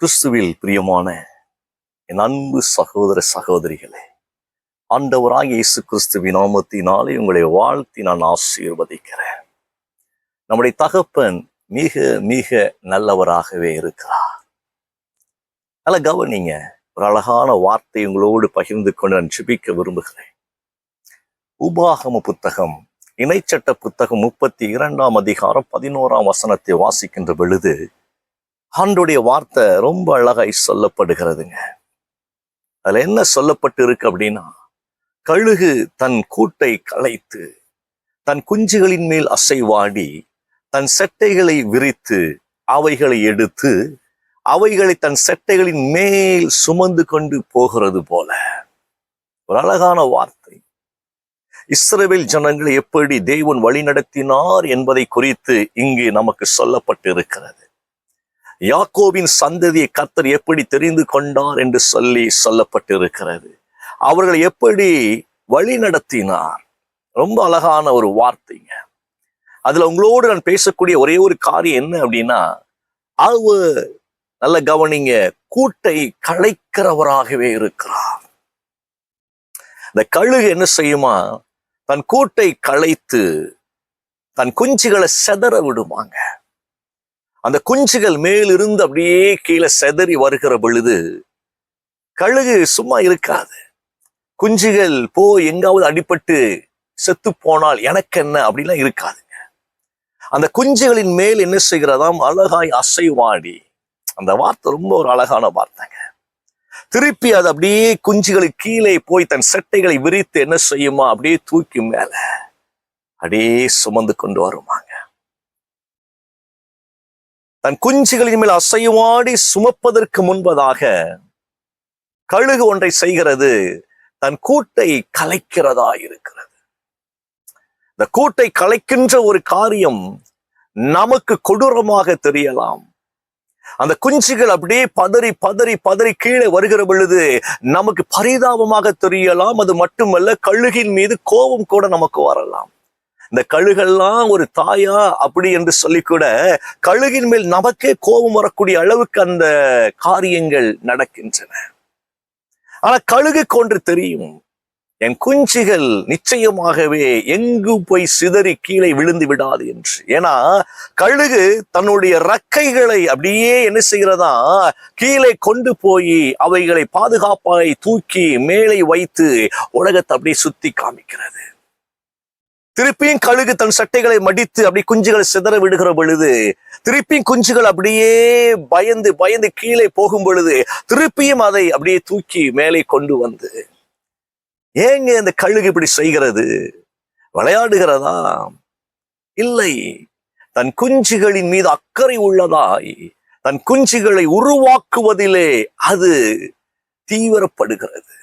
கிறிஸ்துவில் பிரியமான என் அன்பு சகோதர சகோதரிகளே ஆண்டவராக இயேசு கிறிஸ்துவின் நாமத்தினாலே உங்களை வாழ்த்தி நான் ஆசீர்வதிக்கிறேன். நம்முடைய தகப்பன் மிக மிக நல்லவராகவே இருக்கிறார். நல்ல கவனிங்க ஒரு அழகான வார்த்தை உங்களோடு பகிர்ந்து கொண்டு நான் ஜெபிக்க விரும்புகிறேன். உபாகம புத்தகம் இணைச்சட்ட புத்தகம் முப்பத்தி இரண்டாம் அதிகாரம் பதினோராம் வசனத்தை வாசிக்கின்ற பொழுது ஆண்டுடைய வார்த்தை ரொம்ப அழகாய் சொல்லப்படுகிறதுங்க. அதுல என்ன சொல்லப்பட்டு இருக்கு அப்படின்னா கழுகு தன் கூட்டை களைத்து தன் குஞ்சுகளின் மேல் அசைவாடி தன் செட்டைகளை விரித்து அவைகளை எடுத்து அவைகளை தன் செட்டைகளின் மேல் சுமந்து கொண்டு போகிறது போல. ஒரு அழகான வார்த்தை. இஸ்ரேல் ஜனங்களை எப்படி தேவன் வழிநடத்தினார் என்பதை குறித்து இங்கு நமக்கு சொல்லப்பட்டு இருக்கிறது யாக்கோபின் சந்ததியை கர்த்தர் எப்படி தெரிந்து கொண்டார் என்று சொல்லி சொல்லப்பட்டிருக்கிறது. அவர்கள் எப்படி வழி நடத்தினார்? ரொம்ப அழகான ஒரு வார்த்தைங்க. அதுல உங்களோடு நான் பேசக்கூடிய ஒரே ஒரு காரியம் என்ன அப்படின்னா அவர் நல்ல கவனிங்க கூட்டை களைக்கிறவராகவே இருக்கிறார். இந்த கழுகு என்ன செய்யுமா? தன் கூட்டை களைத்து தன் குஞ்சுகளை செதற விடுமாங்க. அந்த குஞ்சுகள் மேலிருந்து அப்படியே கீழே செதறி வருகிற பொழுது கழுகு சும்மா இருக்காது. குஞ்சுகள் போ எங்காவது அடிபட்டு செத்து போனால் எனக்கு என்ன அப்படிலாம் இருக்காதுங்க. அந்த குஞ்சுகளின் மேல் என்ன செய்கிறதாம்? அழகாய் அசைவாடி. அந்த வார்த்தை ரொம்ப ஒரு அழகான வார்த்தைங்க. திருப்பி அது அப்படியே குஞ்சுகளுக்கு கீழே போய் தன் செட்டைகளை விரித்து என்ன செய்யுமா? அப்படியே தூக்கி மேல அப்படியே சுமந்து கொண்டு வருமாங்க. தன் குஞ்சுகளின் மேல் அசைவாடி சுமப்பதற்கு முன்பதாக கழுகு ஒன்றை செய்கிறது. தன் கூட்டை கலைக்கிறதா இருக்கிறது. இந்த கூட்டை கலைக்கின்ற ஒரு காரியம் நமக்கு கொடூரமாக தெரியலாம். அந்த குஞ்சுகள் அப்படியே பதறி பதறி பதறி கீழே வருகிற பொழுது நமக்கு பரிதாபமாக தெரியலாம். அது மட்டுமல்ல கழுகின் மீது கோபம் கூட நமக்கு வரலாம். இந்த கழுகெல்லாம் ஒரு தாயா அப்படி என்று சொல்லி கூட கழுகின் மேல் நமக்கே கோபம் வரக்கூடிய அளவுக்கு அந்த காரியங்கள் நடக்கின்றன. ஆனா கழுகுக்கு ஒன்று தெரியும். என் குஞ்சுகள் நிச்சயமாகவே எங்கு போய் சிதறி கீழே விழுந்து விடாது என்று. ஏன்னா கழுகு தன்னுடைய ரக்கைகளை அப்படியே என்ன செய்கிறதா? கீழே கொண்டு போய் அவைகளை பாதுகாப்பாய் தூக்கி மேலே வைத்து உலகத்தை அப்படியே சுத்தி காமிக்கிறது. திருப்பியும் கழுகு தன் சட்டைகளை மடித்து அப்படி குஞ்சுகளை சிதற விடுகிற பொழுது திருப்பியும் குஞ்சுகள் அப்படியே பயந்து பயந்து கீழே போகும் பொழுது திருப்பியும் அதை அப்படியே தூக்கி மேலே கொண்டு வந்து ஏங்க இந்த கழுகு இப்படி செய்கிறது? விளையாடுகிறதா? இல்லை. தன் குஞ்சுகளின் மீது அக்கறை உள்ளதாய் தன் குஞ்சுகளை உருவாக்குவதிலே அது தீவிரப்படுகிறது.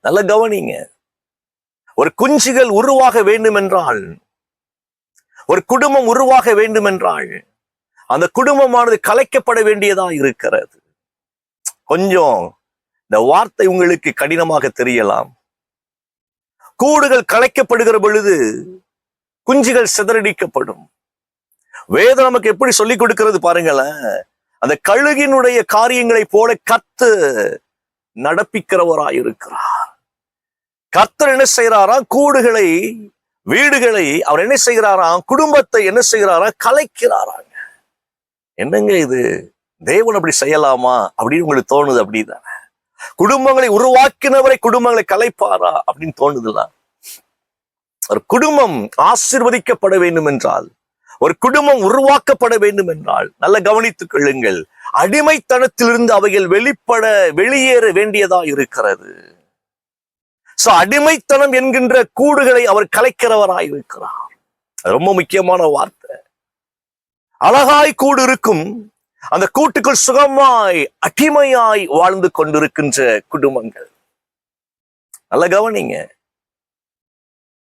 நல்ல கவனிங்க. ஒரு குஞ்சுகள் உருவாக வேண்டுமென்றால் ஒரு குடும்பம் உருவாக வேண்டுமென்றால் அந்த குடும்பமானது கலைக்கப்பட வேண்டியதா இருக்கிறது. கொஞ்சம் இந்த வார்த்தை உங்களுக்கு கடினமாக தெரியலாம். கூடுகள் கலைக்கப்படுகிற பொழுது குஞ்சுகள் சிதறடிக்கப்படும். வேதம் நமக்கு எப்படி சொல்லிக் கொடுக்கிறது பாருங்களேன். அந்த கழுகினுடைய காரியங்களை போல கத்து நடப்பிக்கிறவராயிருக்கிறார். கர்த்தர் என்ன செய்யறாராம் கூடுகளை வீடுகளை அவர் என்ன செய்கிறாராம்? குடும்பத்தை என்ன செய்கிறாராம்? கலைக்கிறாராங்க. என்னங்க இது? தேவன் அப்படி செய்யலாமா? அப்படின்னு உங்களுக்கு தோணுது அப்படிதானே? குடும்பங்களை உருவாக்கினவரை குடும்பங்களை கலைப்பாரா? அப்படின்னு தோணுதுல ஒரு குடும்பம் ஆசிர்வதிக்கப்பட வேண்டும் என்றால் ஒரு குடும்பம் உருவாக்கப்பட வேண்டும் என்றால் நல்ல கவனித்துக் கொள்ளுங்கள். அடிமைத்தனத்திலிருந்து அவைகள் வெளிப்பட வெளியேற வேண்டியதா இருக்கிறது. சோ அடிமைத்தனம் என்கின்ற கூடுகளை அவர் கலைக்கிறவராய் இருக்கிறார். அது ரொம்ப முக்கியமான வார்த்தை. அழகாய் கூடு இருக்கும் அந்த கூட்டுக்குள் சுகமாய் அடிமையாய் வாழ்ந்து கொண்டிருக்கின்ற குடும்பங்கள். நல்ல கவனிங்க.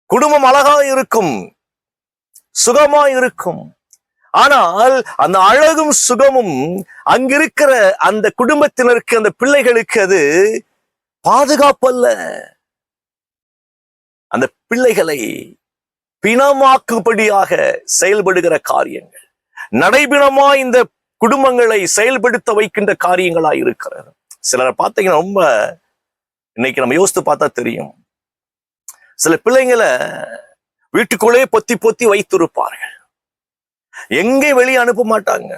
குடும்பம் அழகா இருக்கும் சுகமாய் இருக்கும். ஆனால் அந்த அழகும் சுகமும் அங்கிருக்கிற அந்த குடும்பத்தினருக்கு அந்த பிள்ளைகளுக்கு அது பாதுகாப்பல்ல. அந்த பிள்ளைகளை பிணமாக்குபடியாக செயல்படுகிற காரியங்கள். நடைபிணமா இந்த குடும்பங்களை செயல்படுத்த வைக்கின்ற காரியங்களா இருக்கிறது. சிலரை பார்த்தீங்கன்னா ரொம்ப இன்னைக்கு நம்ம யோசித்து பார்த்தா தெரியும். சில பிள்ளைங்களை வீட்டுக்குள்ளே பொத்தி பொத்தி வைத்திருப்பார்கள். எங்கே வெளியே அனுப்ப மாட்டாங்க.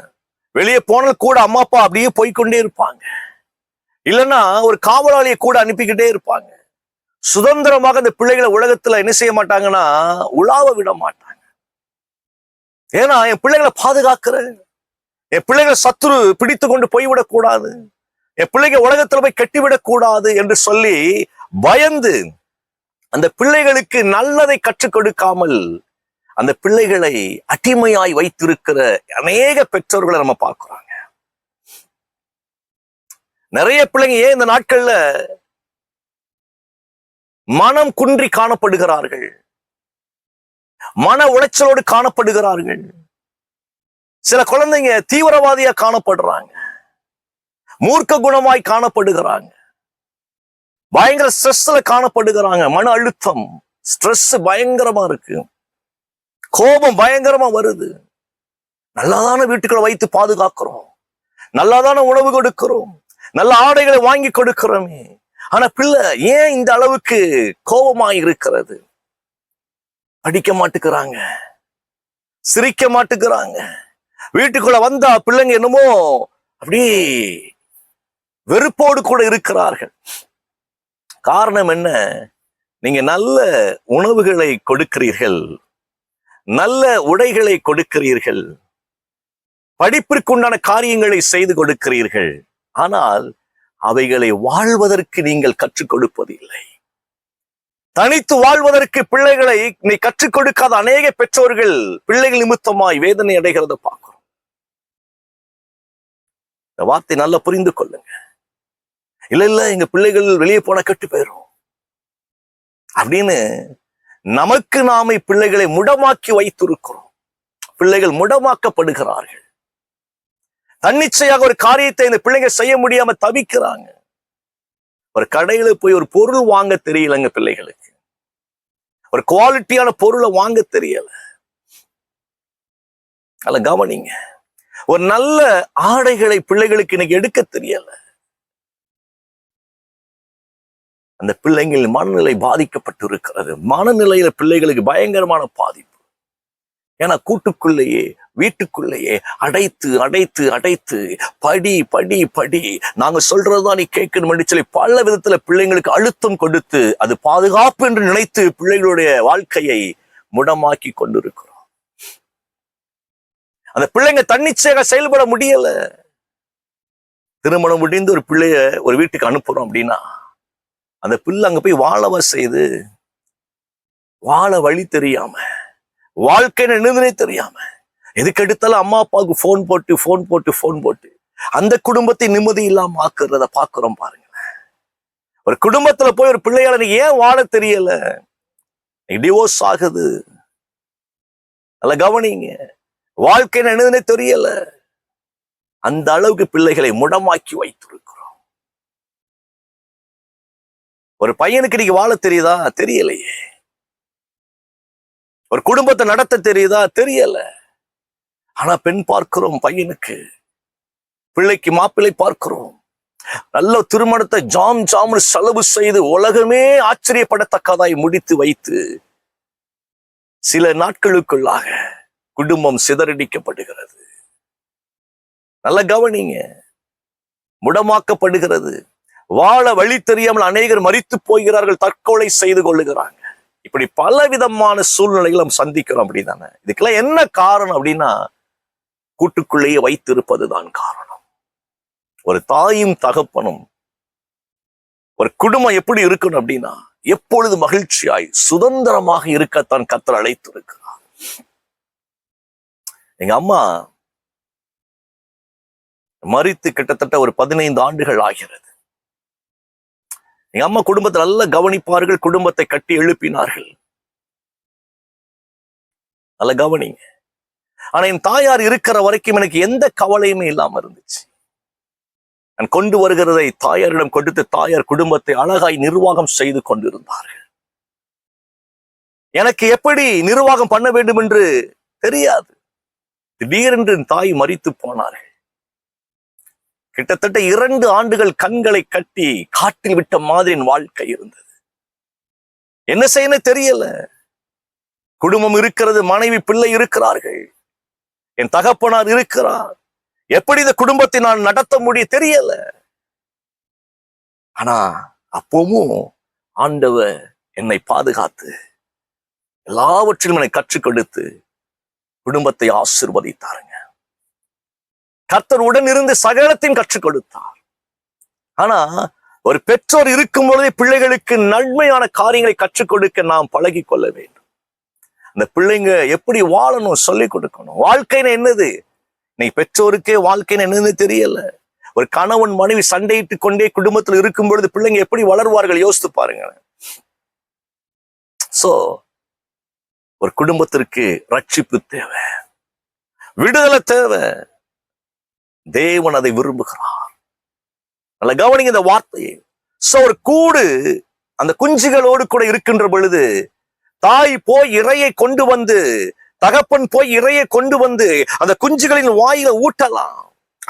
வெளியே போனால் கூட அம்மா அப்பா அப்படியே போய்க்கொண்டே இருப்பாங்க. இல்லைன்னா ஒரு காவலாளியை கூட அனுப்பிக்கிட்டே இருப்பாங்க. சுதந்திரமாக அந்த பிள்ளைகளை உலகத்துல என்ன செய்ய மாட்டாங்கன்னா உலாவ விட மாட்டாங்க. ஏன்னா என் பிள்ளைகளை பாதுகாக்கிறேன் என் பிள்ளைகளை சத்துரு பிடித்து கொண்டு போய்விடக் கூடாது என் பிள்ளைங்க உலகத்துல போய் கட்டிவிடக் கூடாது என்று சொல்லி பயந்து அந்த பிள்ளைகளுக்கு நல்லதை கற்றுக் கொடுக்காமல் அந்த பிள்ளைகளை அடிமையாய் வைத்திருக்கிற அநேக பெற்றோர்களை நம்ம பார்க்கிறாங்க. நிறைய பிள்ளைங்க ஏன் இந்த நாட்கள்ல மனம் குன்றி காணப்படுகிறார்கள். மன உளைச்சலோடு காணப்படுகிறார்கள். சில குழந்தைங்க தீவிரவாதியா காணப்படுறாங்க. மூர்க்க குணமாய் காணப்படுகிறாங்க. பயங்கர ஸ்ட்ரெஸ்ல காணப்படுகிறாங்க. மன அழுத்தம் ஸ்ட்ரெஸ் பயங்கரமா இருக்கு. கோபம் பயங்கரமா வருது. நல்லாதான வீட்டுக்குள்ள வைத்து பாதுகாக்கிறோம். நல்லாதான உணவு கொடுக்கிறோம். நல்ல ஆடைகளை வாங்கி கொடுக்கிறோமே. ஆனா பிள்ளை ஏன் இந்த அளவுக்கு கோபமா இருக்கிறது? படிக்க மாட்டுக்கிறாங்க. சிரிக்க மாட்டுக்கிறாங்க. வீட்டுக்குள்ள வந்தா பிள்ளைங்க என்னமோ அப்படி வெறுப்போடு கூட இருக்கிறார்கள். காரணம் என்ன? நீங்க நல்ல உணவுகளை கொடுக்கிறீர்கள். நல்ல உடைகளை கொடுக்கிறீர்கள். படிப்பிற்குண்டான காரியங்களை செய்து கொடுக்கிறீர்கள். ஆனால் அவைகளை வாழ்வதற்கு நீங்கள் கற்றுக் கொடுப்பதில்லை. தனித்து வாழ்வதற்கு பிள்ளைகளை நீ கற்றுக் கொடுக்காத அநேக பெற்றோர்கள் பிள்ளைகள் நிமித்தமாய் வேதனை அடைகிறத பார்க்கிறோம். இந்த வார்த்தை நல்லா புரிந்து கொள்ளுங்க. இல்ல இல்ல எங்க பிள்ளைகள் வெளியே போன கெட்டு போயிரும். அப்படின்னு நமக்கு நாமே பிள்ளைகளை முடமாக்கி வைத்திருக்கிறோம். பிள்ளைகள் முடமாக்கப்படுகிறார்கள். தன்னிச்சையாக ஒரு காரியத்தை இந்த பிள்ளைங்க செய்ய முடியாம தவிக்கிறாங்க. ஒரு கடையில போய் ஒரு பொருள் வாங்க தெரியலங்க பிள்ளைகளுக்கு. ஒரு குவாலிட்டியான பொருளை வாங்க தெரியல. அல்ல கவனிங்க. ஒரு நல்ல ஆடைகளை பிள்ளைகளுக்கு இன்னைக்கு எடுக்க தெரியல. அந்த பிள்ளைங்கள் மனநிலை பாதிக்கப்பட்டு இருக்கிறது மனநிலையில பிள்ளைகளுக்கு பயங்கரமான பாதிப்பு. ஏன்னா கூட்டுக்குள்ளேயே வீட்டுக்குள்ளேயே அடைத்து அடைத்து அடைத்து படி படி படி. நாங்க சொல்றதுதான் நீ கேட்கணும் சொல்லி பல விதத்துல பிள்ளைங்களுக்கு அழுத்தம் கொடுத்து அது பாதுகாப்பு என்று நினைத்து பிள்ளைகளுடைய வாழ்க்கையை முடமாக்கி கொண்டிருக்கிறோம். அந்த பிள்ளைங்க தன்னிச்சையாக செயல்பட முடியல. திருமணம் முடிந்து ஒரு பிள்ளைய ஒரு வீட்டுக்கு அனுப்புறோம் அப்படின்னா அந்த பிள்ளை அங்க போய் வாழவ செய்து வாழ வழி தெரியாம வாழ்க்கை நினைந்தனே தெரியாம எதுக்கு எடுத்தாலும் அம்மா அப்பாவுக்கு ஃபோன் போட்டு ஃபோன் போட்டு ஃபோன் போட்டு. அந்த குடும்பத்தை நிம்மதி இல்லாம ஆக்குறத பாக்குறோம் பாருங்களேன். ஒரு குடும்பத்துல போய் ஒரு பிள்ளையால ஏன் வாழ தெரியல? டிவோர்ஸ் ஆகுது. நல்ல கவனிங்க. வாழ்க்கை நினைந்தனே தெரியல. அந்த அளவுக்கு பிள்ளைகளை முடமாக்கி வைத்திருக்கிறோம். ஒரு பையனுக்கு நீங்க வாழ தெரியுதா? தெரியலையே. ஒரு குடும்பத்தை நடத்த தெரியுதா? தெரியல. ஆனா பெண் பார்க்கிறோம் பையனுக்கு. பிள்ளைக்கு மாப்பிள்ளை பார்க்கிறோம். நல்ல திருமணத்தை ஜாம் ஜாம்னு செலவு செய்து உலகமே ஆச்சரியப்படத்தக்கதாய் முடித்து வைத்து சில நாட்களுக்குள்ளாக குடும்பம் சிதறடிக்கப்படுகிறது. நல்ல கவனிங்க. முடமாக்கப்படுகிறது. வாழ வழி தெரியாமல் அநேகர் மறித்து போகிறார்கள் தற்கொலை செய்து கொள்ளுகிறாங்க. இப்படி பல விதமான சூழ்நிலைகளை நம்ம சந்திக்கிறோம் அப்படிதானே. இதுக்கெல்லாம் என்ன காரணம் அப்படின்னா கூட்டுக்குள்ளேயே வைத்திருப்பதுதான் காரணம். ஒரு தாயும் தகப்பனும் ஒரு குடும்பம் எப்படி இருக்கணும் அப்படின்னா எப்பொழுது மகிழ்ச்சியாய் சுதந்திரமாக இருக்கத்தான் கத்தர் அழைத்திருக்கிறார். எங்க அம்மா மறித்து கிட்டத்தட்ட ஒரு பதினைந்து ஆண்டுகள் ஆகிறது. எங்க அம்மா குடும்பத்தை நல்லா கவனிப்பார்கள் குடும்பத்தை கட்டி எழுப்பினார்கள். நல்ல கவனிங்க. ஆனா என் தாயார் இருக்கிற வரைக்கும் எனக்கு எந்த கவலையுமே இல்லாம இருந்துச்சு. நான் கொண்டு வருகிறதை தாயாரிடம் கொடுத்து தாயார் குடும்பத்தை அழகாய் நிர்வாகம் செய்து கொண்டிருந்தார்கள். எனக்கு எப்படி நிர்வாகம் பண்ண வேண்டும் என்று தெரியாது. திடீரென்று என் தாய் மறித்து போனார்கள். கிட்டத்தட்ட இரண்டு ஆண்டுகள் கண்களை கட்டி காட்டில் விட்ட மாதிரி என் வாழ்க்கை இருந்தது. என்ன செய்யணும் தெரியல. குடும்பம் இருக்கிறது மனைவி பிள்ளை இருக்கிறார்கள். என் தகப்பனார் இருக்கிறார். எப்படி இந்த குடும்பத்தை நான் நடத்த முடிய தெரியல. ஆனா அப்பவும் ஆண்டவர் என்னை பாதுகாத்து எல்லாவற்றிலும் என்னை கற்றுக் கொடுத்து குடும்பத்தை ஆசிர்வதித்தாருங்க. கர்த்தர் உடன் இருந்து சகலத்தையும் கற்றுக் கொடுத்தார். ஆனா ஒரு பெற்றோர் இருக்கும் பொழுதே பிள்ளைகளுக்கு நன்மையான காரியங்களை கற்றுக் கொடுக்க நாம் பழகி கொள்ள வேண்டும். அந்த பிள்ளைங்க எப்படி வாழணும் சொல்லி கொடுக்கணும்? வாழ்க்கைன்னு என்னது? நீ பெற்றோருக்கே வாழ்க்கைன்னு என்னன்னு தெரியல. ஒரு கணவன் மனைவி சண்டையிட்டு கொண்டே குடும்பத்தில் இருக்கும் பொழுது பிள்ளைங்க எப்படி வளருவார்கள்? யோசித்து பாருங்க சோ ஒரு குடும்பத்திற்கு ரட்சிப்பு தேவை. விடுதலை தேவை. தேவன் அதை விரும்புகிறார். நல்ல கவனிங்க இந்த வார்த்தையை. சோ ஒரு கூடு அந்த குஞ்சுகளோடு கூட இருக்கின்ற பொழுது தாய் போய் இறையை கொண்டு வந்து தகப்பன் போய் இறையை கொண்டு வந்து அந்த குஞ்சுகளின் வாயில ஊட்டலாம்.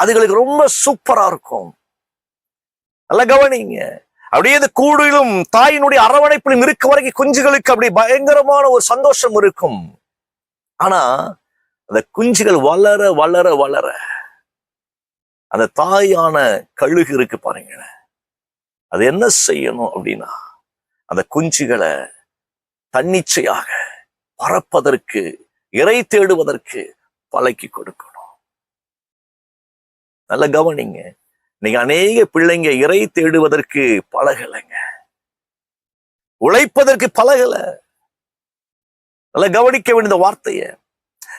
அதுகளுக்கு ரொம்ப சூப்பரா இருக்கும். நல்லா கவனிங்க. அப்படியே இந்த கூடிலும் தாயினுடைய அரவணைப்பிலும் இருக்க வரைக்கும் குஞ்சுகளுக்கு அப்படி பயங்கரமான ஒரு சந்தோஷம் இருக்கும். ஆனா அந்த குஞ்சுகள் வளர வளர வளர அந்த தாயான கழுகு இருக்கு பாருங்க அது என்ன செய்யணும் அப்படின்னா அந்த குஞ்சுகளை தன்னிச்சையாக பறப்பதற்கு இறை தேடுவதற்கு பழக்கி கொடுக்கணும். நல்ல கவனிங்க. நீங்க அநேக பிள்ளைங்க இறை தேடுவதற்கு பழகலைங்க. உழைப்பதற்கு பழகல. நல்ல கவனிக்க வேண்டிய வார்த்தைய.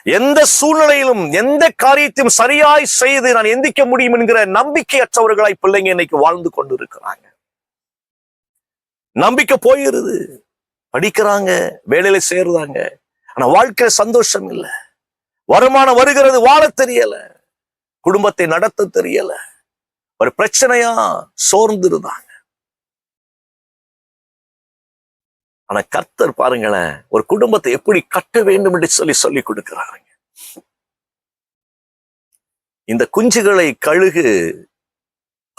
எந்த சூழ்நிலையிலும் எந்த காரியத்தையும் சரியாய் செய்து நான் எந்திக்க முடியும் என்கிற நம்பிக்கையற்றவர்களாய் பிள்ளைங்க இன்னைக்கு வாழ்ந்து கொண்டு இருக்கிறாங்க நம்பிக்கை போயிருது. படிக்கிறாங்க வேலையில சேருறாங்க. ஆனா வாழ்க்கை சந்தோஷம் இல்லை. வருமானம் வருகிறது வாழ தெரியல. குடும்பத்தை நடத்த தெரியல. ஒரு பிரச்சனையா சோர்ந்துருந்தாங்க. ஆனா கர்த்தர் பாருங்களேன் ஒரு குடும்பத்தை எப்படி கட்ட வேண்டும் என்று சொல்லி சொல்லி கொடுக்கிறாருங்க. இந்த குஞ்சுகளை கழுகு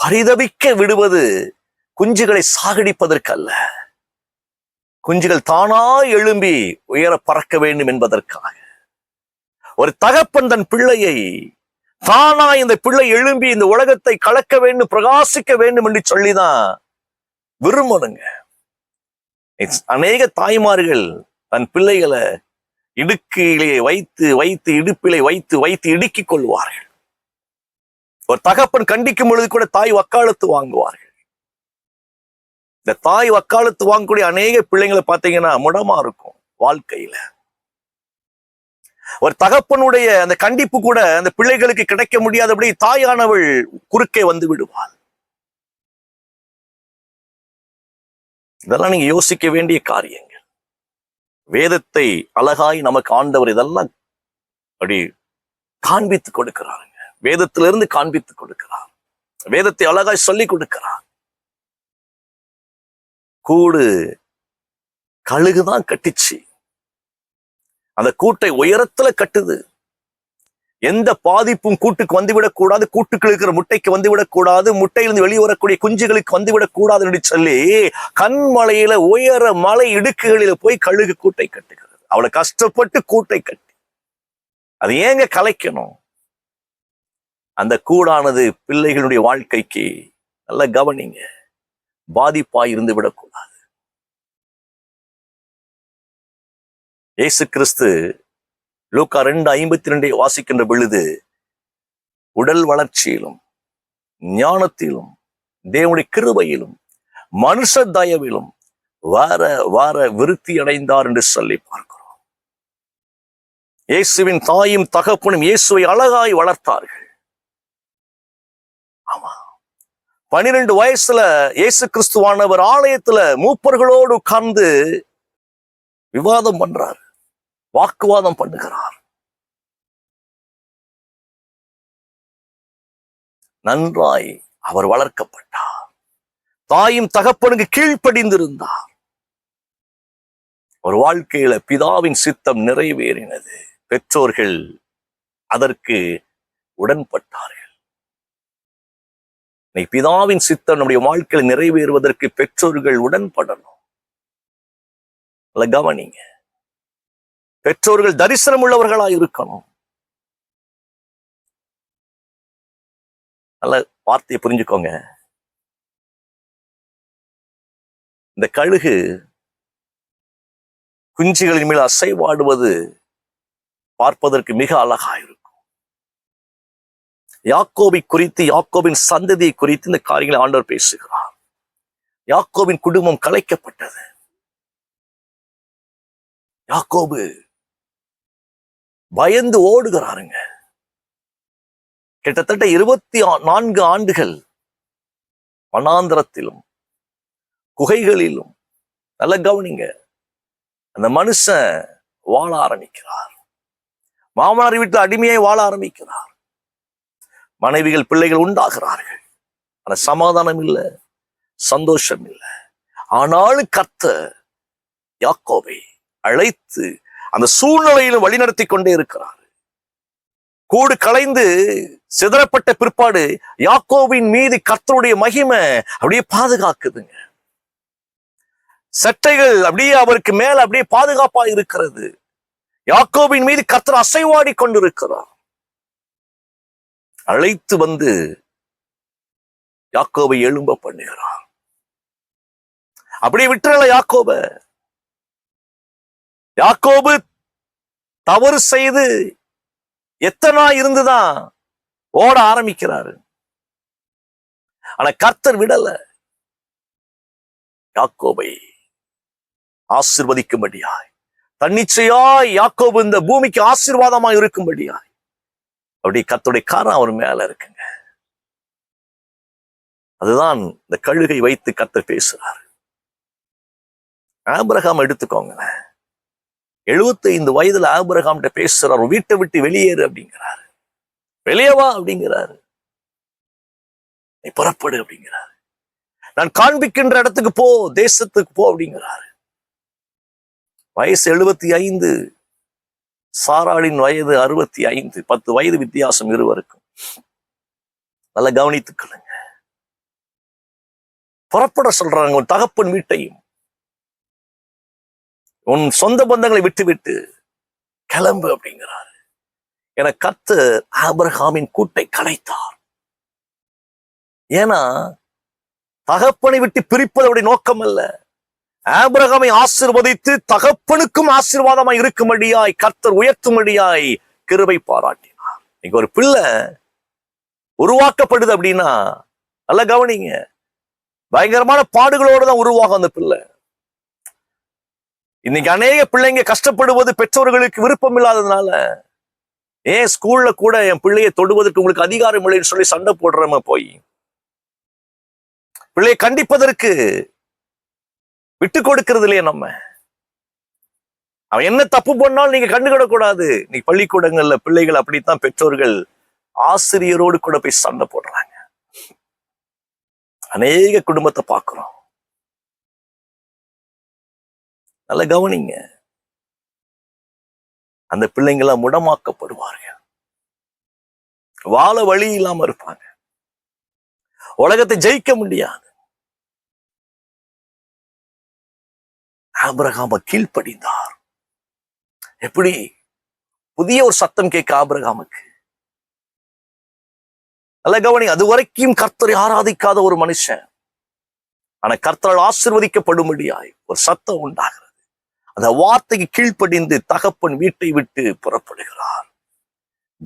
பரிதவிக்க விடுவது குஞ்சுகளை சாகடிப்பதற்கு அல்ல குஞ்சுகள் தானா எழும்பி உயர பறக்க வேண்டும் என்பதற்காக. ஒரு தகப்பன் தன் பிள்ளையை தானா இந்த பிள்ளை எழும்பி இந்த உலகத்தை கலக்க வேண்டும் பிரகாசிக்க வேண்டும் என்று சொல்லிதான் விரும்பணுங்க அநேக தாய்மார்கள் தன் பிள்ளைகளை இடுக்கிலே வைத்து வைத்து இடுப்பிலே வைத்து வைத்து இடுக்கிக் கொள்வார்கள். ஒரு தகப்பன் கண்டிக்கும் பொழுது கூட தாய் வக்காலத்து வாங்குவார்கள். இந்த தாய் வக்காலத்து வாங்கக்கூடிய அநேக பிள்ளைங்களை பார்த்தீங்கன்னா முடமா இருக்கும் வாழ்க்கையில. ஒரு தகப்பனுடைய அந்த கண்டிப்பு கூட அந்த பிள்ளைகளுக்கு கிடைக்க முடியாதபடி தாயானவள் குறுக்கே வந்து விடுவாள். இதெல்லாம் நீங்க யோசிக்க வேண்டிய காரியங்கள். வேதத்தை அழகாய் நமக்கு ஆண்டவர் இதெல்லாம் அப்படி காண்பித்து கொடுக்கிறாருங்க. வேதத்திலிருந்து காண்பித்து கொடுக்கிறார். வேதத்தை அழகாய் சொல்லி கொடுக்கிறார். கூடு கழுகுதான் கட்டிச்சு. அந்த கூட்டை உயரத்துல கட்டுது. எந்த பாதிப்பும் கூட்டுக்கு வந்துவிடக் கூடாது. கூட்டுக்கு இருக்கிற முட்டைக்கு வந்துவிடக் கூடாது. முட்டையிலிருந்து வெளியே வரக்கூடிய குஞ்சுகளுக்கு வந்துவிடக் கூடாது சொல்லி கண்மலையில உயர மலை இடுக்குகளில போய் கழுகு கூட்டை கட்டுகிறது. அவளை கஷ்டப்பட்டு கூட்டை கட்டி. அது ஏங்க கலைக்கணும்? அந்த கூடானது பிள்ளைகளுடைய வாழ்க்கைக்கு நல்ல கவனிங்க. பாதிப்பாய் இருந்து விடக்கூடாது. இயேசு கிறிஸ்து லூக்கா ரெண்டு ஐம்பத்தி ரெண்டை வாசிக்கின்ற பொழுது உடல் வளர்ச்சியிலும் ஞானத்திலும் தேவனுடைய கிருபையிலும் மனுஷ தயவிலும் வார வார விருத்தி அடைந்தார் என்று சொல்லி பார்க்கிறோம். இயேசுவின் தாயும் தகப்பனும் இயேசுவை அழகாய் வளர்த்தார்கள். ஆமா பனிரெண்டு வயசுல இயேசு கிறிஸ்துவானவர் ஆலயத்துல மூப்பர்களோடு உட்கார்ந்து விவாதம் பண்றார் வாக்குவாதம் பண்ணுகிறார். நன்றாய் அவர் வளர்க்கப்பட்டார். தாயும் தகப்பனுக்கு கீழ்ப்படிந்திருந்தார். ஒரு வாழ்க்கையில பிதாவின் சித்தம் நிறைவேறினது. பெற்றோர்கள் அதற்கு உடன்பட்டார்கள். இன்னைக்கு பிதாவின் சித்தம் நம்முடைய வாழ்க்கையில் நிறைவேறுவதற்கு பெற்றோர்கள் உடன்படணும். நல்ல கவனிங்க. பெற்றோர்கள் தரிசனம் உள்ளவர்களா இருக்கணும். நல்ல வார்த்தையை புரிஞ்சுக்கோங்க. இந்த கழுகு குஞ்சுகளின் மேல் அசைவாடுவது பார்ப்பதற்கு மிக அழகா இருக்கும் யாக்கோபை குறித்து யாக்கோபின் சந்ததியை குறித்து இந்த காரியங்களை ஆண்டவர் பேசுகிறார். யாக்கோபின் குடும்பம் கலைக்கப்பட்டது. யாக்கோபு பயந்து ஓடுகிறாருங்க. கிட்டத்தட்ட இருபத்தி நான்கு ஆண்டுகள் வனாந்திரத்திலும் குகைகளிலும் நல்ல கவனிங்க. அந்த மனுஷன் வாழ ஆரம்பிக்கிறார். மாமனார் வீட்டு அடிமையை வாழ ஆரம்பிக்கிறார். மனைவிகள் பிள்ளைகள் உண்டாகிறார்கள். ஆனா சமாதானம் இல்லை சந்தோஷம் இல்லை. ஆனாலும் கத்த யாக்கோவை அழைத்து அந்த சூழ்நிலையிலும் வழிநடத்தி கொண்டே இருக்கிறார். கூடு கலைந்து சிதறப்பட்ட பிற்பாடு யாக்கோவின் மீது கத்தருடைய மகிமை அப்படியே பாதுகாக்குதுங்க. சட்டைகள் அப்படியே அவருக்கு மேல அப்படியே பாதுகாப்பா இருக்கிறது. யாக்கோவின் மீது கத்தர் அசைவாடி கொண்டிருக்கிறார். அழைத்து வந்து யாக்கோவை எழும்ப பண்ணுகிறார் அப்படியே விட்டுறல யாக்கோப. யாக்கோபு தவறு செய்து எத்தனா இருந்துதான் ஓட ஆரம்பிக்கிறாரு. ஆனா கர்த்தர் விடல. யாக்கோபை ஆசிர்வதிக்கும்படியாய் தன்னிச்சையாய் யாக்கோபு இந்த பூமிக்கு ஆசீர்வாதமா இருக்கும்படியாய் அப்படி கத்துடைய காரம் அவர் மேல இருக்குங்க. அதுதான் இந்த கழுகை வைத்து கத்த பேசுறார். ஆபிரகாம் எடுத்துக்கோங்களேன். 75 வயதுல ஆபிரகாம்கிட்ட பேசுறார் வீட்டை விட்டு வெளியேறு அப்படிங்கிறாரு. வெளியவா அப்படிங்கிறாரு. நீ புறப்படு அப்படிங்கிறாரு. நான் காண்பிக்கின்ற இடத்துக்கு போ தேசத்துக்கு போ அப்படிங்கிறாரு. வயசு எழுபத்தி ஐந்து சாராளின் வயது அறுபத்தி ஐந்து. பத்து வயது வித்தியாசம் இருவருக்கும். நல்லா கவனித்துக்கொள்ளுங்க புறப்பட சொல்றாங்க உன் தகப்பன் வீட்டையும். உன் சொந்த பந்தங்களை விட்டுவிட்டு கிளம்பு அப்படிங்கிறார். என கத்து ஆபிரகாமின் கூட்டை கலைத்தார். ஏன்னா தகப்பனை விட்டு பிரிப்பது அவருடைய நோக்கம் அல்ல ஆபிரகமை ஆசிர்வதித்து தகப்பனுக்கும் ஆசீர்வாதமாய் இருக்கும்படியாய் கர்த்தர் உயர்த்தும்படியாய் கிருபை பாராட்டினார். இன்னைக்கு ஒரு பிள்ளை உருவாக்கப்படுது அப்படின்னா நல்லா கவனிங்க. பயங்கரமான பாடுகளோடு தான் உருவாகும் அந்த பிள்ளை. இன்னைக்கு அநேக பிள்ளைங்க கஷ்டப்படுவது பெற்றோர்களுக்கு விருப்பம் இல்லாததுனால ஏன் ஸ்கூல்ல கூட என் பிள்ளையை தொடுவதற்கு உங்களுக்கு அதிகாரம் இல்லைன்னு சொல்லி சண்டை போடுறம போய். பிள்ளையை கண்டிப்பதற்கு விட்டு கொடுக்கறது இல்லையா நம்ம. அவன் என்ன தப்பு பண்ணாலும் நீங்க கண்டுக்கிடக்கூடாது. நீ பள்ளிக்கூடங்கள்ல பிள்ளைகள் அப்படித்தான் பெற்றோர்கள் ஆசிரியரோடு கூட போய் சண்டை போடுறாங்க. அநேக குடும்பத்தை பார்க்கிறோம். நல்ல கவனிங்க. அந்த பிள்ளைங்களாம் முடமாக்கப்படுவார்கள். வாழ வழி இல்லாம இருப்பாங்க. உலகத்தை ஜெயிக்க முடியாது. ஆபிரகாம கீழ்ப்படிந்தார். எப்படி? புதிய ஒரு சத்தம் கேட்க ஆபிரகாமுக்கு. நல்ல கவனி அது வரைக்கும் கர்த்தரை ஆராதிக்காத ஒரு மனுஷன். ஆனா கர்த்தரால் ஆசிர்வதிக்கப்படும்படியாய் ஒரு சத்தம் உண்டாகிறது. அந்த வார்த்தைக்கு கீழ்ப்படிந்து தகப்பன் வீட்டை விட்டு புறப்படுகிறார்.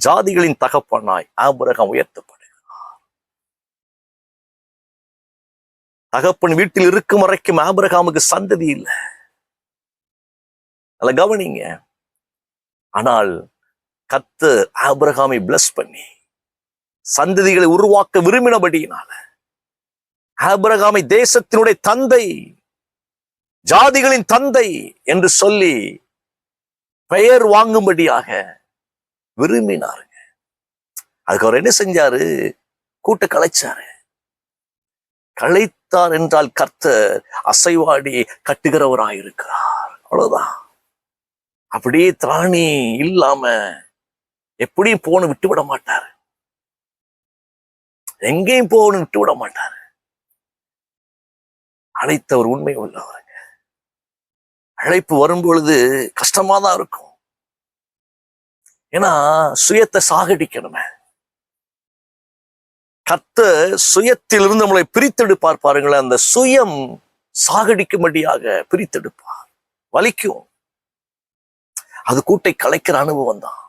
ஜாதிகளின் தகப்பனாய் ஆபிரகாம் உயர்த்தப்படுகிறார். தகப்பன் வீட்டில் இருக்கும் வரைக்கும் ஆபிரகாமுக்கு சந்ததி இல்லை. நல்ல கவனிங்க. ஆனால் கத்து ஆபிரகாமை பிளஸ் பண்ணி சந்ததிகளை உருவாக்க விரும்பினபடியினால ஆபிரகாமை தேசத்தினுடைய தந்தை ஜாதிகளின் தந்தை என்று சொல்லி பெயர் வாங்கும்படியாக விரும்பினாருங்க. அதுக்கு அவர் என்ன செஞ்சாரு? கூட்ட கலைச்சாரு. கலைத்தார் என்றால் கர்த்தர் அசைவாடி கட்டுகிறவராயிருக்கிறார். அவ்வளவுதான். அப்படியே திராணி இல்லாம எப்படியும் போன விட்டு விட மாட்டார். எங்கேயும் போகணும் விட்டு விட மாட்டார். அழைத்தவர் உண்மை உள்ளவருங்க அழைப்பு வரும் பொழுது கஷ்டமா தான் இருக்கும். ஏன்னா சுயத்தை சாகடிக்கணுமே. கத்த சுயத்திலிருந்து நம்மளை பிரித்தெடுப்பார் பாருங்களேன். அந்த சுயம் சாகடிக்கும்படியாக பிரித்தெடுப்பார். வலிக்கும். அது கூட்டை கலைக்கிற அனுபவம் தான்.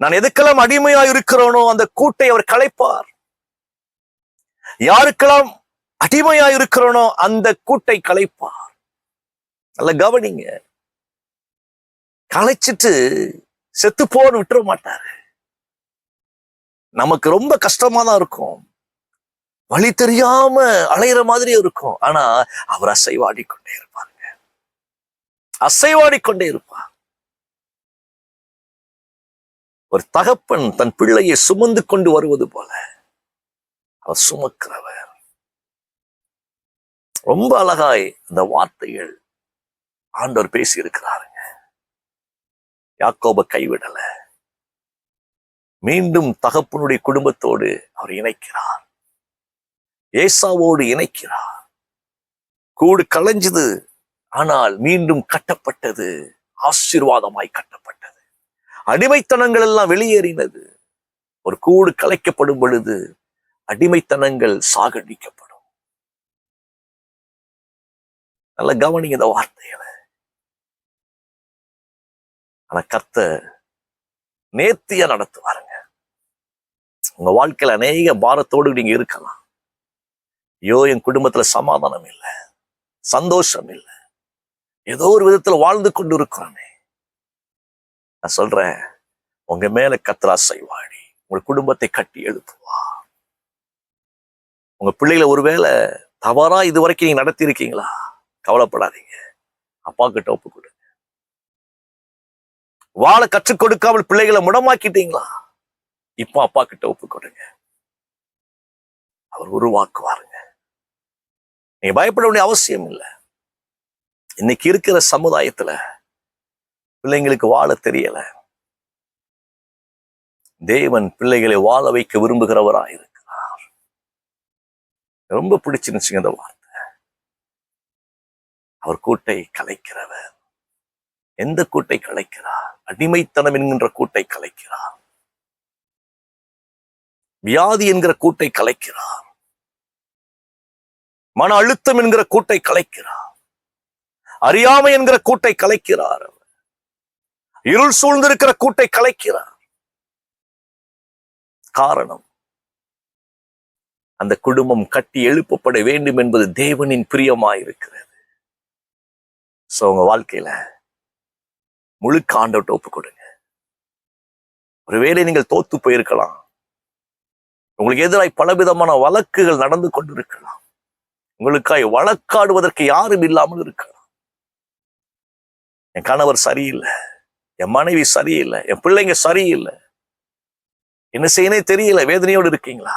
நான் எதுக்கெல்லாம் அடிமையா இருக்கிறோனோ அந்த கூட்டை அவர் கலைப்பார். யாருக்கெல்லாம் அடிமையா இருக்கிறோனோ அந்த கூட்டை கலைப்பார். நல்ல கவனிங்க. கலைச்சிட்டு செத்து போன்னு விட்டுற மாட்டாரு. நமக்கு ரொம்ப கஷ்டமா தான் இருக்கும். வழி தெரியாம அலையிற மாதிரி இருக்கும். ஆனா அவர் அசைவாடி கொண்டே அசைவாடிக்கொண்டே கொண்டே இருப்பார் ஒரு தகப்பன் தன் பிள்ளையை சுமந்து கொண்டு வருவது போல அவர் சுமக்கிறவர். ரொம்ப அழகாய் அந்த வார்த்தைகள் ஆண்டவர் பேசி இருக்கிறாருங்க யாக்கோப கைவிடல. மீண்டும் தகப்பனுடைய குடும்பத்தோடு அவர் இணைக்கிறார். ஏசாவோடு இணைக்கிறார். கூடு களைஞ்சது ஆனால் மீண்டும் கட்டப்பட்டது ஆசீர்வாதமாய் கட்டப்பட்டது. அடிமைத்தனங்கள் எல்லாம் வெளியேறினது. ஒரு கூடு கலைக்கப்படும் பொழுது அடிமைத்தனங்கள் சாகடிக்கப்படும். நல்ல கவனிங்க இந்த வார்த்தைகளை. ஆனா கத்த நேர்த்தியா நடத்துவாருங்க. உங்க வாழ்க்கையில அநேக பாரத்தோடு நீங்க இருக்கலாம். ஐயோ என் குடும்பத்துல சமாதானம் இல்லை சந்தோஷம் இல்லை. ஏதோ ஒரு விதத்துல வாழ்ந்து கொண்டு இருக்கிறானே நான் சொல்றேன் உங்க மேல கத்ரா செய்வாடி உங்க குடும்பத்தை கட்டி எழுப்புவா. உங்க பிள்ளைகளை ஒருவேளை தவறா இது வரைக்கும் நீங்க நடத்தி இருக்கீங்களா கவலைப்படாதீங்க. அப்பா கிட்ட ஒப்பு கொடுங்க. வாழ கற்றுக் கொடுக்காமல் பிள்ளைகளை முடமாக்கிட்டீங்களா? இப்போ அப்பா கிட்ட ஒப்பு கொடுங்க. அவர் உருவாக்குவாருங்க. நீங்க பயப்பட வேண்டிய அவசியம் இல்லை. இன்னைக்கு இருக்கிற சமுதாயத்துல பிள்ளைங்களுக்கு வாழ தெரியல. தேவன் பிள்ளைகளை வாழ வைக்க விரும்புகிறவரா இருக்கிறார் ரொம்ப பிடிச்சிருந்துச்சுங்க இந்த வார்த்தை. அவர் கூட்டை கலைக்கிறவர். எந்த கூட்டை கலைக்கிறார்? அடிமைத்தனம் என்கின்ற கூட்டை கலைக்கிறார். வியாதி என்கிற கூட்டை கலைக்கிறார். மன அழுத்தம் என்கிற கூட்டை கலைக்கிறார். அறியாமை என்கிற கூட்டை கலைக்கிறார் இருள் சூழ்ந்திருக்கிற கூட்டை கலைக்கிறார். காரணம் அந்த குடும்பம் கட்டி எழுப்பப்பட வேண்டும் என்பது தேவனின் பிரியமாயிருக்கிறது. சோ உங்க வாழ்க்கையில முழுக்க ஆண்டவட்ட ஒப்பு கொடுங்க. ஒருவேளை நீங்கள் தோத்து போயிருக்கலாம். உங்களுக்கு எதிராய் பலவிதமான வழக்குகள் நடந்து கொண்டிருக்கலாம். உங்களுக்காய் வழக்காடுவதற்கு யாரும் இல்லாமல் இருக்கலாம். என் கணவர் சரியில்லை. என் மனைவி சரியில்லை. என் பிள்ளைங்க சரியில்லை. என்ன செய்யனே தெரியல. வேதனையோடு இருக்கீங்களா?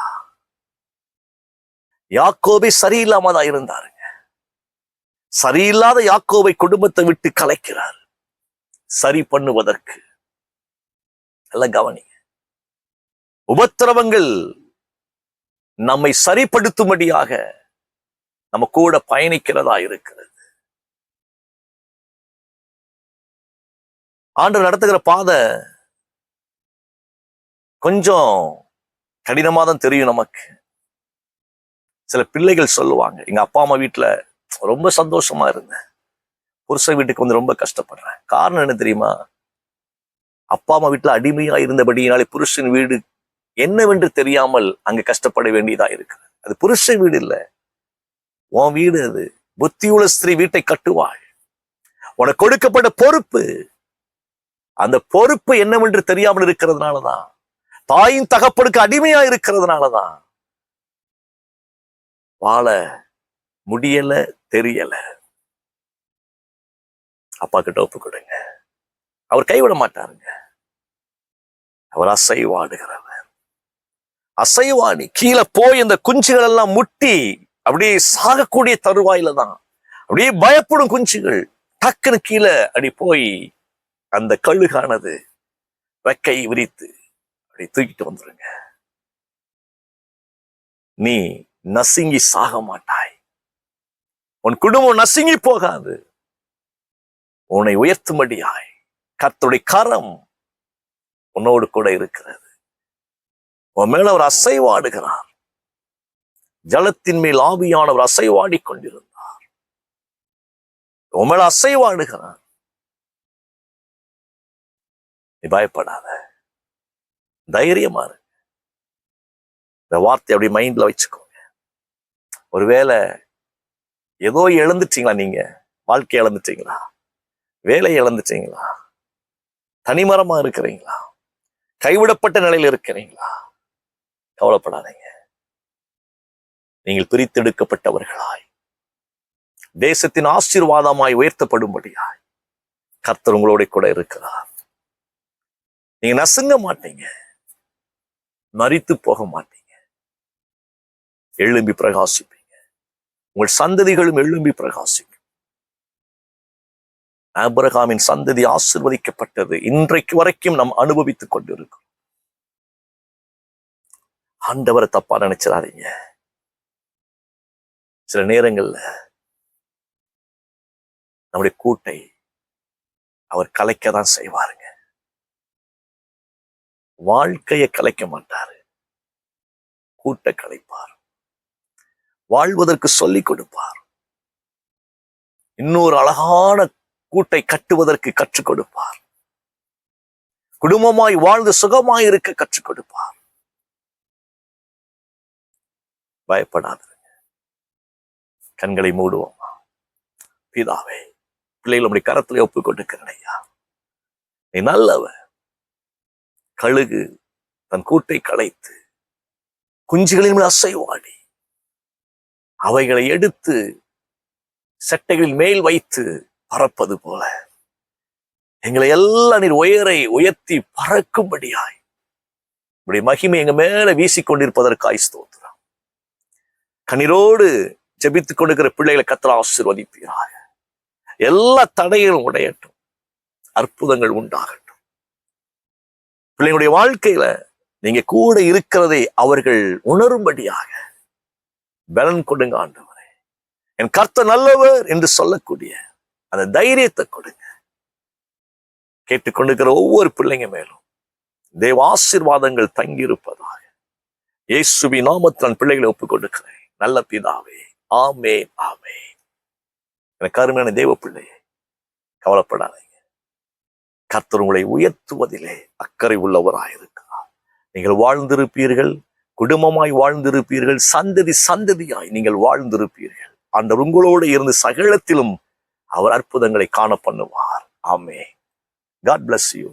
யாக்கோபை சரியில்லாம தான் இருந்தாருங்க. சரியில்லாத யாக்கோவை குடும்பத்தை விட்டு கலைக்கிறார். சரி பண்ணுவதற்கு. நல்லா கவனிங்க. உபத்திரவங்கள் நம்மை சரிப்படுத்தும்படியாக நம்ம கூட பயணிக்கிறதா இருக்கிறது. ஆண்டு நடத்துகிற பாதை கொஞ்சம் கடினமா தான் தெரியும் நமக்கு. சில பிள்ளைகள் சொல்லுவாங்க எங்க அப்பா அம்மா வீட்டுல ரொம்ப சந்தோஷமா இருந்தேன். புருஷன் வீட்டுக்கு வந்து ரொம்ப கஷ்டப்படுறேன். காரணம் என்ன தெரியுமா? அப்பா அம்மா வீட்டுல அடிமையா இருந்தபடியினாலே புருஷன் வீடு என்னவென்று தெரியாமல் அங்க கஷ்டப்பட வேண்டியதா இருக்கு அது புருஷன் வீடு இல்லை. உன் வீடு அது. புத்தியுள்ள ஸ்திரீ வீட்டை கட்டுவாள். உனக்கு கொடுக்கப்பட்ட பொறுப்பு அந்த பொறுப்பு என்னவென்று தெரியாமல் இருக்கிறதுனாலதான். தாயின் தகப்பனுக்கு அடிமையா இருக்கிறதுனாலதான். வாழ முடியல தெரியல. அப்பா கிட்ட ஒப்பு கொடுங்க. அவர் கைவிட மாட்டாருங்க. அவர் அசைவாடுகிறவர். அசைவாணி கீழே போய் இந்த குஞ்சுகள் எல்லாம் முட்டி அப்படியே சாகக்கூடிய தருவாயில தான் அப்படியே பயப்படும் குஞ்சுகள். டக்குன்னு கீழே அப்படி போய் அந்த கழுகானது ரெக்கை விரித்து அப்படி தூக்கிட்டு வந்துருங்க. நீ நசுங்கி சாக மாட்டாய். உன் குடும்பம் நசுங்கி போகாது. உன்னை உயர்த்தும்படியாய் கத்துடைய கரம் உன்னோடு கூட இருக்கிறது. உன் மேல அவர் அசைவாடுகிறார். ஜலத்தின் மேல் ஆவியானவர் அசைவாடி கொண்டிருந்தார். உன் மேல அசைவாடுகிறார். நீ பயப்படாத. தைரியமா இரு. இந்த வார்த்தை அப்படி மைண்ட்ல வச்சுக்கோங்க. ஒருவேளை ஏதோ இழந்துட்டீங்களா நீங்க? வாழ்க்கை இழந்துட்டீங்களா? வேலை இழந்துட்டீங்களா? தனிமரமா இருக்கிறீங்களா? கைவிடப்பட்ட நிலையில் இருக்கிறீங்களா? கவலைப்படாதீங்க. நீங்கள் பிரித்தெடுக்கப்பட்டவர்களாய். தேசத்தின் ஆசீர்வாதமாய் உயர்த்தப்படும்படியாய் கர்த்தர் உங்களோட கூட இருக்கிறார். நீங்க நசுங்க மாட்டீங்க. மறித்து போக மாட்டீங்க. எழும்பி பிரகாசிப்பீங்க. உங்கள் சந்ததிகளும் எழும்பி பிரகாசிக்கும். ஆபிரகாமின் சந்ததி ஆசிர்வதிக்கப்பட்டது. இன்றைக்கு வரைக்கும் நாம் அனுபவித்துக் கொண்டிருக்கிறோம். ஆண்டவரை தப்பா நினைச்சிடாதீங்க சில நேரங்கள்ல நம்முடைய கூட்டை அவர் கலைக்க தான் செய்வாருங்க. வாழ்க்கையை கலைக்க மாட்டாரு. கூட்ட கலைப்பார். வாழ்வதற்கு சொல்லிக் கொடுப்பார். இன்னொரு அழகான கூட்டை கட்டுவதற்கு கற்றுக் கொடுப்பார். குடும்பமாய் வாழ்ந்து சுகமாய் இருக்க கற்றுக் கொடுப்பார். பயப்படாதீங்க. கண்களை மூடுவோமா. பிதாவே பிள்ளைகள் அப்படி கரத்திலே ஒப்பு கொண்டிருக்கிறேன் ஐயா. நீ நல்லவன் கழுகு தன் கூட்டை களைத்து குஞ்சுகளின் மேல் அசைவாடி. அவைகளை எடுத்து சட்டைகளின் மேல் வைத்து பறப்பது போல. எங்களை எல்லாம் நீர் உயரை உயர்த்தி பறக்கும்படியாய். இப்படி மகிமை எங்க மேல வீசிக்கொண்டிருப்பதற்காய் ஸ்தோத்திரம். கண்ணீரோடு ஜெபித்துக் கொண்டிருக்கிற பிள்ளைகளை கத்திர ஆசீர்வதிப்பீராக. எல்லா தடைகளும் உடையட்டும். அற்புதங்கள் உண்டாகட்டும். பிள்ளைங்களுடைய வாழ்க்கையில நீங்க கூட இருக்கிறதை அவர்கள் உணரும்படியாக பலன் கொடுங்க ஆண்டவரே. என் கர்த்த நல்லவர் என்று சொல்லக்கூடிய அந்த தைரியத்தை கொடுங்க. கேட்டுக்கொண்டிருக்கிற ஒவ்வொரு பிள்ளைங்க மேலும் தேவ ஆசீர்வாதங்கள் தங்கி இருப்பதாக இயேசுவி பிள்ளைகளை ஒப்புக் கொடுக்கிறேன் நல்ல பிதாவே ஆமே ஆமே எனக்கு அருமையான தேவ பிள்ளையே கவலைப்படாதே. கர்த்தர் உங்களை உயர்த்துவதிலே அக்கறை உள்ளவராயிருக்கிறார். நீங்கள் வாழ்ந்திருப்பீர்கள் குடும்பமாய் வாழ்ந்திருப்பீர்கள் சந்ததி சந்ததியாய் நீங்கள் வாழ்ந்திருப்பீர்கள். அந்த உங்களோடு இருந்து சகலத்திலும் அவர் அற்புதங்களை காண பண்ணுவார். ஆமே காட் பிளஸ் யூ